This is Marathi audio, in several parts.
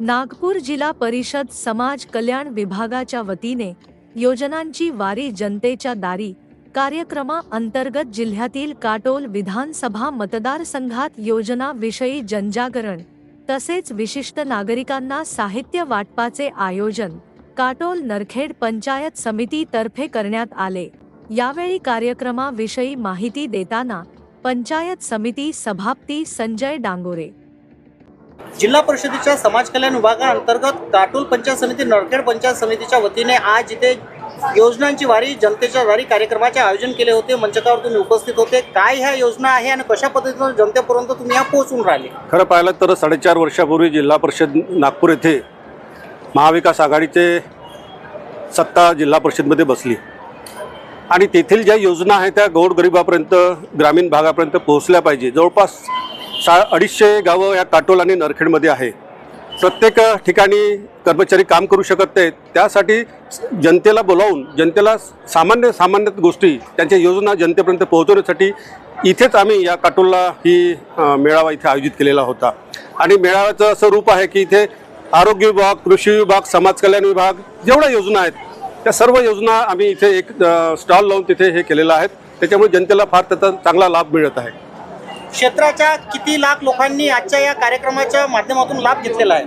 नागपूर जिल्हा परिषद समाज कल्याण विभागाच्या वतीने योजनांची वारी जनतेच्या दारी कार्यक्रमा अंतर्गत जिल्ह्यातील काटोल विधानसभा मतदारसंघात योजनाविषयी जनजागरण तसेच विशिष्ट नागरिकांना साहित्य वाटपाचे आयोजन काटोल नरखेड पंचायत समितीतर्फे करण्यात आले. यावेळी कार्यक्रमाविषयी माहिती देताना पंचायत समिती सभापती संजय डांगोरे जिल्हा परिषदेच्या समाज कल्याण विभागाअंतर्गत काटोल पंचायत समिती नळखेड पंचायत समितीच्या वतीने आज इथे योजनांची वारी जनतेच्या वारी कार्यक्रमाचे आयोजन केले होते. मंचकावर तुम्ही उपस्थित होते. काय ह्या योजना आहे आणि कशा पद्धतीनं जनतेपर्यंत तुम्ही या पोहोचून राहिले? खरं पाहिलं तर साडेचार वर्षापूर्वी जिल्हा परिषद नागपूर येथे महाविकास आघाडीचे सत्ता जिल्हा परिषदमध्ये बसली. आणि तेथील ज्या योजना आहेत त्या गोरगरिबापर्यंत ग्रामीण भागापर्यंत पोहोचल्या पाहिजे. जवळपास सा अडीचशे गावं या काटोल आणि नरखेडमध्ये आहे. प्रत्येक ठिकाणी कर्मचारी काम करू शकत नाहीत. त्यासाठी जनतेला बोलावून जनतेला सामान्य सामान्य गोष्टी त्यांच्या योजना जनतेपर्यंत पोहोचवण्यासाठी इथेच आम्ही या काटोलला ही मेळावा इथे आयोजित केलेला होता. आणि मेळाव्याचं असं रूप आहे की इथे आरोग्य विभाग कृषी विभाग समाज कल्याण विभाग जेवढ्या योजना आहेत त्या सर्व योजना आम्ही इथे एक स्टॉल लावून तिथे हे केलेलं आहेत. त्याच्यामुळे जनतेला फार त्याचा चांगला लाभ मिळत आहे. क्षेत्राच्या किती लाख लोकांनी आजच्या या कार्यक्रमाच्या माध्यमातून लाभ घेतलेला आहे?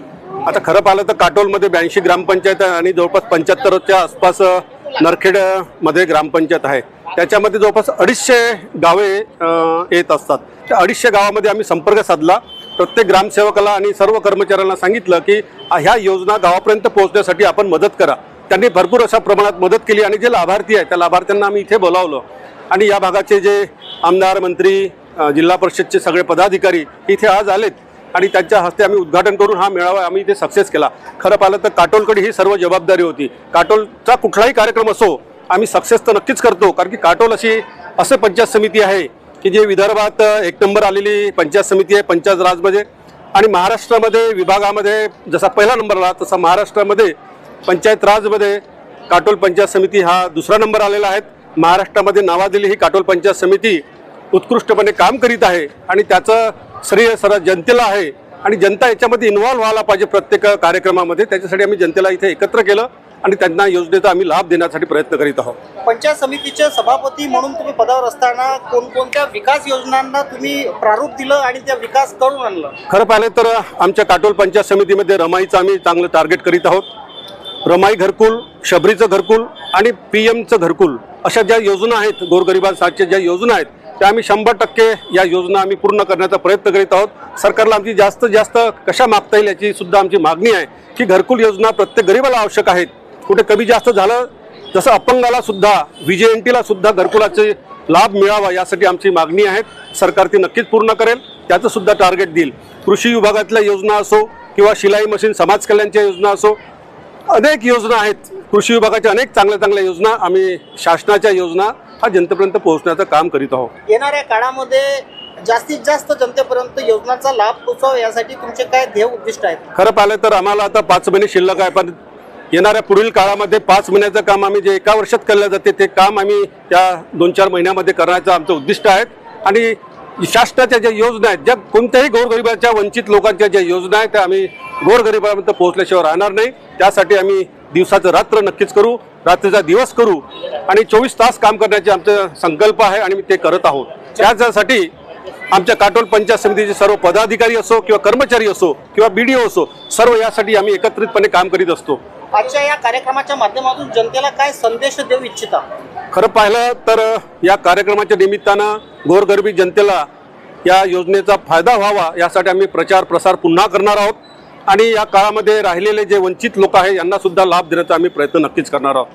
आता खरं पाहिलं तर काटोलमध्ये ब्याऐंशी ग्रामपंचायत आहे आणि जवळपास पंच्याहत्तरच्या आसपास नरखेडमध्ये ग्रामपंचायत आहे. त्याच्यामध्ये जवळपास अडीचशे गावे येत असतात. त्या अडीचशे गावामध्ये आम्ही संपर्क साधला. प्रत्येक ग्रामसेवकाला आणि सर्व कर्मचाऱ्यांना सांगितलं की ह्या योजना गावापर्यंत पोहोचण्यासाठी आपण मदत करा. त्यांनी भरपूर अशा प्रमाणात मदत केली आणि जे लाभार्थी आहे त्या लाभार्थ्यांना आम्ही इथे बोलावलं. आणि या भागाचे जे आमदार मंत्री जिल्हा परिषदचे सगळे पदाधिकारी इथे आज आलेत आणि त्यांच्या हस्ते आम्ही उद्घाटन करून हा मेळावा आम्ही इथे सक्सेस केला. खरं पाहिलं तर काटोलकडे ही सर्व जबाबदारी होती. काटोलचा कुठलाही कार्यक्रम असो आम्ही सक्सेस तर नक्कीच करतो. कारण की काटोल अशी असं पंचायत समिती आहे की जे विदर्भात एक नंबर आलेली पंचायत समिती आहे पंचायत राजमध्ये. आणि महाराष्ट्रामध्ये विभागामध्ये जसा पहिला नंबर आला तसा महाराष्ट्रामध्ये पंचायत राजमध्ये काटोल पंचायत समिती हा दुसरा नंबर आलेला आहे. महाराष्ट्रामध्ये नावाजलेली ही काटोल पंचायत समिती उत्कृष्टपणे काम करीत आहे आणि त्याचं श्रेय सर्व जनतेला आहे आणि जनता याच्यामध्ये इन्व्हॉल्व्ह व्हायला पाहिजे प्रत्येक कार्यक्रमामध्ये. त्याच्यासाठी आम्ही जनतेला इथे एकत्र केलं आणि त्यांना योजनेचा आम्ही लाभ देण्यासाठी प्रयत्न करीत आहोत. पंचायत समितीचे सभापती म्हणून तुम्ही पदावर असताना कोणकोणत्या विकास योजनांना तुम्ही प्रारूप दिलं आणि त्या विकास करून आणलं? खरं पाहिलं तर आमच्या काटोल पंचायत समितीमध्ये रमाईचं आम्ही चांगलं टार्गेट करीत आहोत. रमाई घरकुल शबरीचं घरकुल आणि पी एमचं घरकुल अशा ज्या योजना आहेत गोरगरिबांसाठीच्या ज्या योजना आहेत त्या आम्ही शंभर टक्के या योजना आम्ही पूर्ण करण्याचा प्रयत्न करीत आहोत. सरकारला आमची जास्तीत जास्त कशा मागता येईल याची सुद्धा आमची मागणी आहे की घरकुल योजना प्रत्येक गरीबाला आवश्यक आहेत. कुठे कमी जास्त झालं जसं अपंगाला सुद्धा व्हीजेएनटीला सुद्धा घरकुलाचे लाभ मिळावा यासाठी आमची मागणी आहे. सरकार ती नक्कीच पूर्ण करेल त्याचं सुद्धा टार्गेट देईल. कृषी विभागातल्या योजना असो किंवा शिलाई मशीन समाज कल्याणच्या योजना असो अनेक योजना आहेत. कृषी विभागाच्या अनेक चांगल्या चांगल्या योजना आम्ही शासनाच्या योजना हा जनतेपर्यंत पोहोचण्याचं काम करीत आहोत. येणाऱ्या काळामध्ये जास्तीत जास्त जनतेपर्यंत योजनांचा लाभ पोचावा यासाठी तुमचे काय ध्येय उद्दिष्ट आहेत? खरं पाहिलं तर आम्हाला आता पाच महिने शिल्लक आहे पण येणाऱ्या पुढील काळामध्ये पाच महिन्याचं काम आम्ही जे एका वर्षात केलं जाते ते काम आम्ही त्या दोन चार महिन्यामध्ये करण्याचं आमचं उद्दिष्ट आहे आणि शासनाच्या ज्या योजना आहेत ज्या कोणत्याही गोरगरिबाच्या वंचित लोकांच्या ज्या योजना आहेत त्या आम्ही गोरगरिबापर्यंत पोहोचल्याशिवाय राहणार नाही. त्यासाठी आम्ही दिवसाचं रात्र नक्कीच करू. रात्रीचा दिवस करू आणि चोवीस तास काम करण्याचे आमचं संकल्प आहे आणि ते करत आहोत. त्याच्यासाठी आमच्या काटोल पंचायत समितीचे सर्व पदाधिकारी असो किंवा कर्मचारी असो किंवा बी डी असो सर्व यासाठी आम्ही एकत्रितपणे काम करीत असतो. आजच्या या कार्यक्रमाच्या माध्यमातून जनतेला काय संदेश देऊ इच्छिता? खरं पाहिलं तर या कार्यक्रमाच्या निमित्तानं गोरगरिबी जनतेला या योजनेचा फायदा व्हावा यासाठी आम्ही प्रचार प्रसार पुन्हा करणार आहोत. आणि या काळामध्ये राहिलेले जे वंचित लोक आहेत यांना सुद्धा लाभ देण्याचा आम्ही प्रयत्न नक्कीच करणार आहोत.